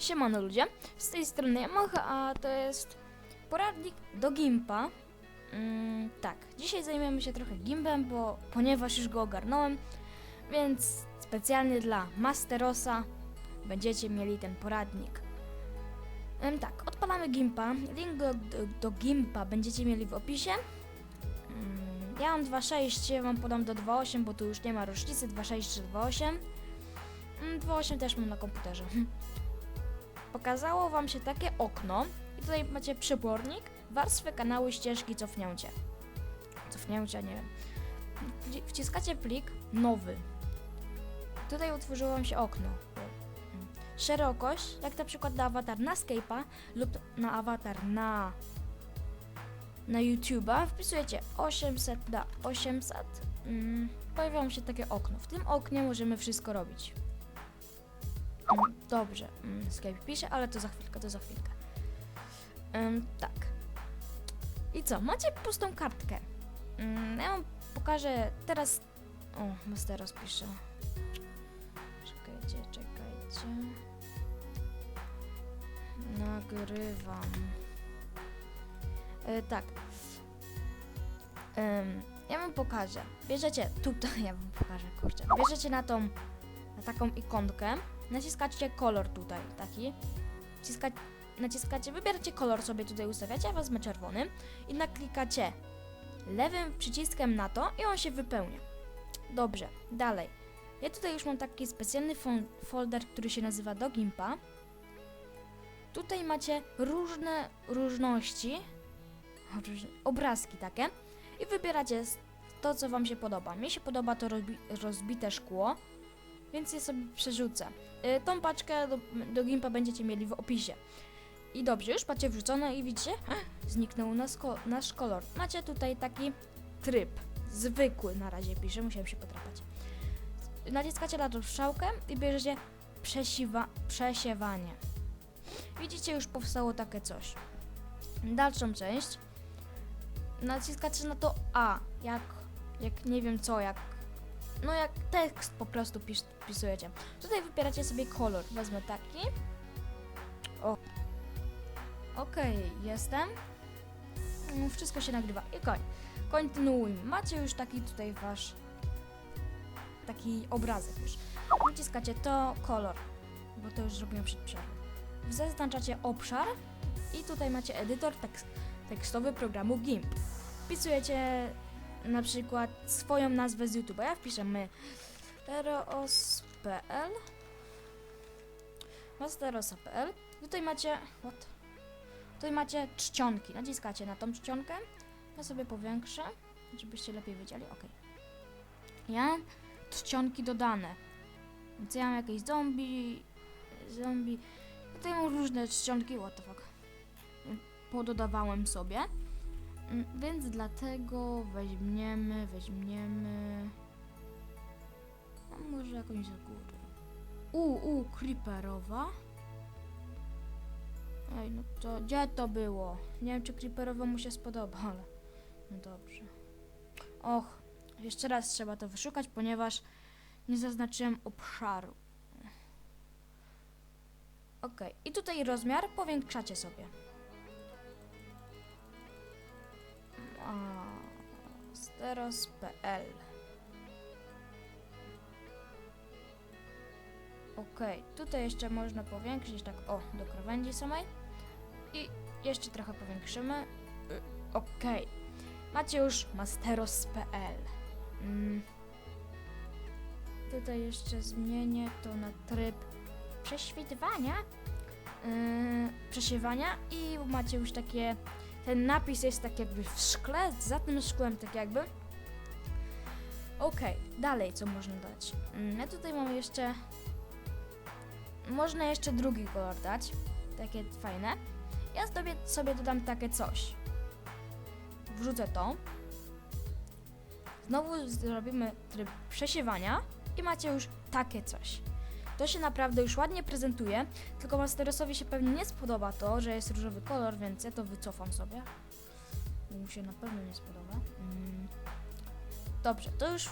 Siemano ludzie, z tej strony Yamaha, a to jest poradnik do Gimpa. Mm, tak, dzisiaj zajmiemy się trochę Gimpem, bo ponieważ już go ogarnąłem, więc specjalnie dla Masterosa będziecie mieli ten poradnik. Tak, odpalamy Gimpa. Link do, do, do Gimpa będziecie mieli w opisie. Mm, ja mam 2.6, ja wam podam do 2.8, bo tu już nie ma różnicy 2.6 czy 2.8. Mm, 2.8 też mam na komputerze. pokazało Wam się takie okno i tutaj macie przybornik, warstwę kanały, ścieżki, cofnięcie. Cofnięcia, nie wiem. Wci- Wciskacie plik, nowy. Tutaj utworzyło Wam się okno. Szerokość, jak na przykład na awatar na Skype'a lub na awatar na na YouTube'a wpisujecie 800 na 800 mm, się takie okno. W tym oknie możemy wszystko robić. Mm, Dobrze, mm, Skype pisze, ale to za chwilkę, to za chwilkę. Ym, tak. I co? Macie pustą kartkę. Ym, ja wam pokażę teraz. O, Masteros pisze. Czekajcie, czekajcie. Nagrywam. E, tak. Ym, ja wam pokażę. Bierzecie tutaj, ja wam pokażę, kurczę. Bierzecie na tą, na taką ikonkę naciskacie kolor tutaj, taki. Naciska, naciskacie, wybieracie kolor sobie tutaj ustawiacie, ja wezmę czerwony i naklikacie lewym przyciskiem na to i on się wypełnia. Dobrze, dalej. Ja tutaj już mam taki specjalny fol- folder, który się nazywa do Gimpa. Tutaj macie różne różności, obrazki takie i wybieracie to, co wam się podoba. Mi się podoba to rozbi- rozbite szkło, więc je sobie przerzucę. Y, tą paczkę do, do Gimpa będziecie mieli w opisie. I dobrze, już macie wrzucone i widzicie, zniknął nas ko- nasz kolor. Macie tutaj taki tryb, zwykły na razie piszę, musiałem się potrapać. Naciskacie na tą strzałkę i bierzecie przesiwa- przesiewanie. Widzicie, już powstało takie coś. Dalszą część naciskacie na to A, jak, jak nie wiem co, jak no jak tekst po prostu pis wpisujecie. Tutaj wybieracie sobie kolor. Wezmę taki. O. Okej, jestem. Mm, Wszystko się nagrywa. I koń. Kontynuujmy. Macie już taki tutaj wasz taki obrazek już. Naciskacie to kolor, bo to już zrobiłem przed przerwą. Zaznaczacie obszar i tutaj macie edytor tekst tekstowy programu GIMP. Wpisujecie na przykład swoją nazwę z YouTube'a. Ja wpiszę my Masteros.pl Masterosa.pl Tutaj macie what? Tutaj macie czcionki. Naciskacie na tą czcionkę. Ja sobie powiększę, żebyście lepiej wiedzieli. Ok. Ja czcionki dodane. Więc ja mam jakieś zombie, zombie. Tutaj mam różne czcionki. What the fuck. Pododawałem sobie. Mm, Więc dlatego weźmiemy, weźmiemy. A może jakąś z góry. U, u, creeperowa. Ej, no to gdzie to było? Nie wiem, czy creeperowa mu się spodoba, ale. No dobrze. Och, jeszcze raz trzeba to wyszukać, ponieważ nie zaznaczyłem obszaru. Okej, i tutaj rozmiar powiększacie sobie. Steros.pl Okej, tutaj jeszcze można powiększyć tak o, do krawędzi samej. I jeszcze trochę powiększymy. Y, Okej, macie już masteros.pl mm. Tutaj jeszcze zmienię to na tryb prześwitywania, yy, przesiewania i macie już takie ten napis jest tak jakby w szkle, za tym szkłem tak jakby. Okej, dalej co można dać? Mm, Ja tutaj mam jeszcze... Można jeszcze drugi kolor dać, takie fajne. Ja sobie, sobie dodam takie coś. Wrzucę to. Znowu zrobimy tryb przesiewania i macie już takie coś. To się naprawdę już ładnie prezentuje, tylko Masterosowi się pewnie nie spodoba to, że jest różowy kolor, więc ja to wycofam sobie. Mu się na pewno nie spodoba. Mm. Dobrze, to już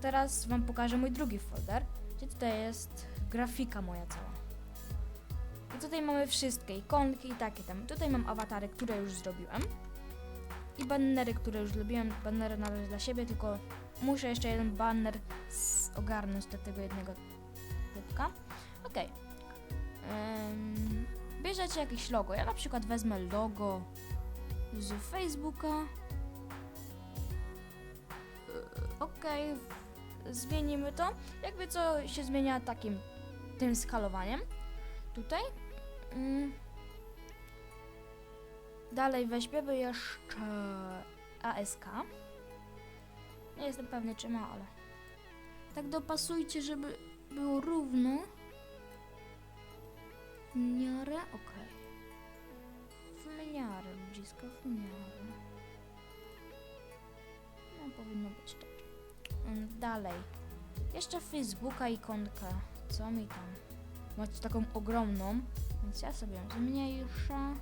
teraz Wam pokażę mój drugi folder, gdzie tutaj jest grafika moja cała. I tutaj mamy wszystkie ikonki i takie tam. Tutaj mam awatary, które już zrobiłem. I bannery, które już zrobiłem. Bannery należy dla siebie, tylko muszę jeszcze jeden banner ogarnąć do tego jednego typka. Okej. Em, bierzecie jakieś logo. Ja na przykład wezmę logo z Facebooka. E, w- zmienimy to. Jakby co się zmienia takim tym skalowaniem. Tutaj. Mm. Dalej weźmiemy jeszcze ASK. Nie jestem pewny czy ma, ale tak dopasujcie, żeby było równo. W miarę, okej. W miarę, ludziska, w miarę. No, powinno być. Mm, Dalej. Jeszcze Facebooka ikonkę. Co mi tam? Macie taką ogromną, więc ja sobie ją zmniejszę.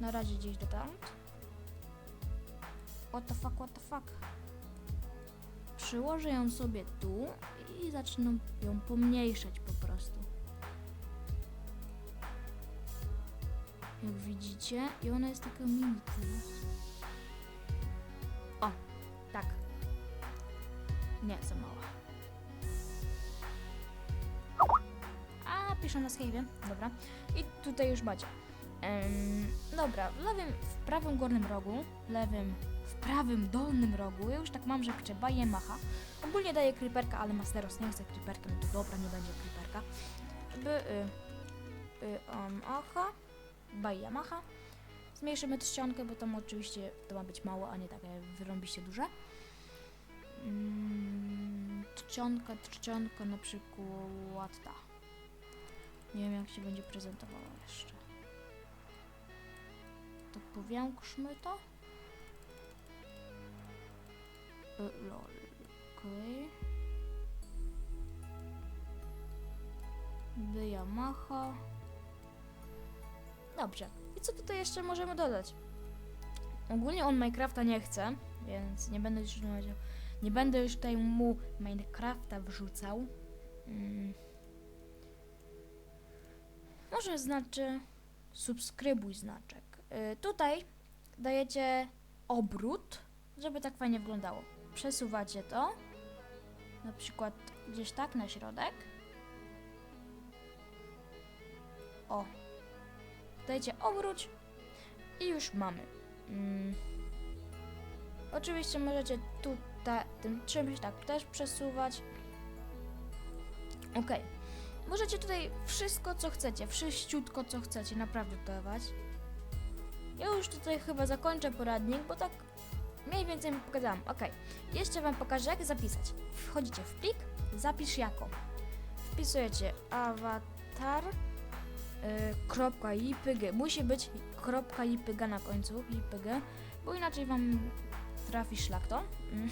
Na razie gdzieś dotąd. What the fuck, what the fuck. Przyłożę ją sobie tu i zacznę ją pomniejszać po prostu. Jak widzicie, i ona jest taka mini. O, tak. Nie, za mała. A, piszę na Skype'ie, dobra. I tutaj już macie. Dobra, w lewym, w prawym górnym rogu, lewym, w prawym dolnym rogu, ja już tak mam, że trzeba Yamaha. Ogólnie daję creeperka, ale Masteros nie chce creeperka, no to dobra, nie będzie creeperka. Żeby, y, y, um, aha, by Yamaha. Zmniejszymy czcionkę, bo tam oczywiście to ma być mało, a nie takie wyrąbiście duże. Mm, czcionka, czcionka na przykład ta. Nie wiem jak się będzie prezentowała jeszcze. To powiększmy to. Y, lol, Yamaha. Dobrze. I co tutaj jeszcze możemy dodać? Ogólnie on Minecrafta nie chce, więc nie będę już, nie będę już tutaj mu Minecrafta wrzucał. Mm. Może znaczy subskrybuj znaczek. Y, tutaj dajecie obrót, żeby tak fajnie wyglądało. Przesuwacie to, na przykład gdzieś tak na środek. O, dajcie obróć i już mamy. Mm. Oczywiście możecie tutaj tym czymś tak też przesuwać. Ok. Możecie tutaj wszystko co chcecie, wszyściutko co chcecie, naprawdę dawać. Ja już tutaj chyba zakończę poradnik, bo tak mniej więcej mi pokazałam. Ok. Jeszcze wam pokażę jak zapisać. Wchodzicie w plik, zapisz jako. Wpisujecie awatar y, kropka .jpg. Musi być kropka .jpg na końcu, jpg, bo inaczej wam trafi szlak to, mm,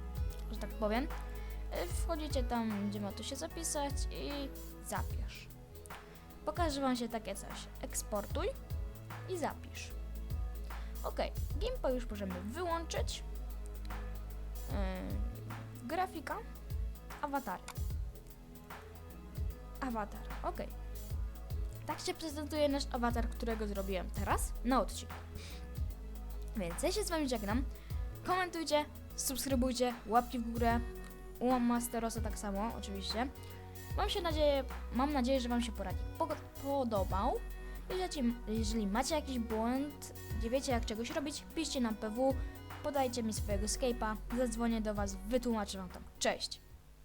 że tak powiem. Y, Wchodzicie tam, gdzie ma to się zapisać i zapisz. Pokaże wam się takie coś. Eksportuj i zapisz. Ok, Gimpa już możemy wyłączyć. Yy, grafika, awatary. Awatar, ok. Tak się prezentuje nasz awatar, którego zrobiłem teraz na odcinku. Więc ja się z wami żegnam. Komentujcie, subskrybujcie, łapki w górę. U Masterosa tak samo, oczywiście. Mam się nadzieję, mam nadzieję, że wam się poradnik po- podobał. Jeżeli, jeżeli macie jakiś błąd, nie wiecie jak czegoś robić, piszcie nam PW, podajcie mi swojego Skype'a, zadzwonię do was, wytłumaczę wam tam. Cześć!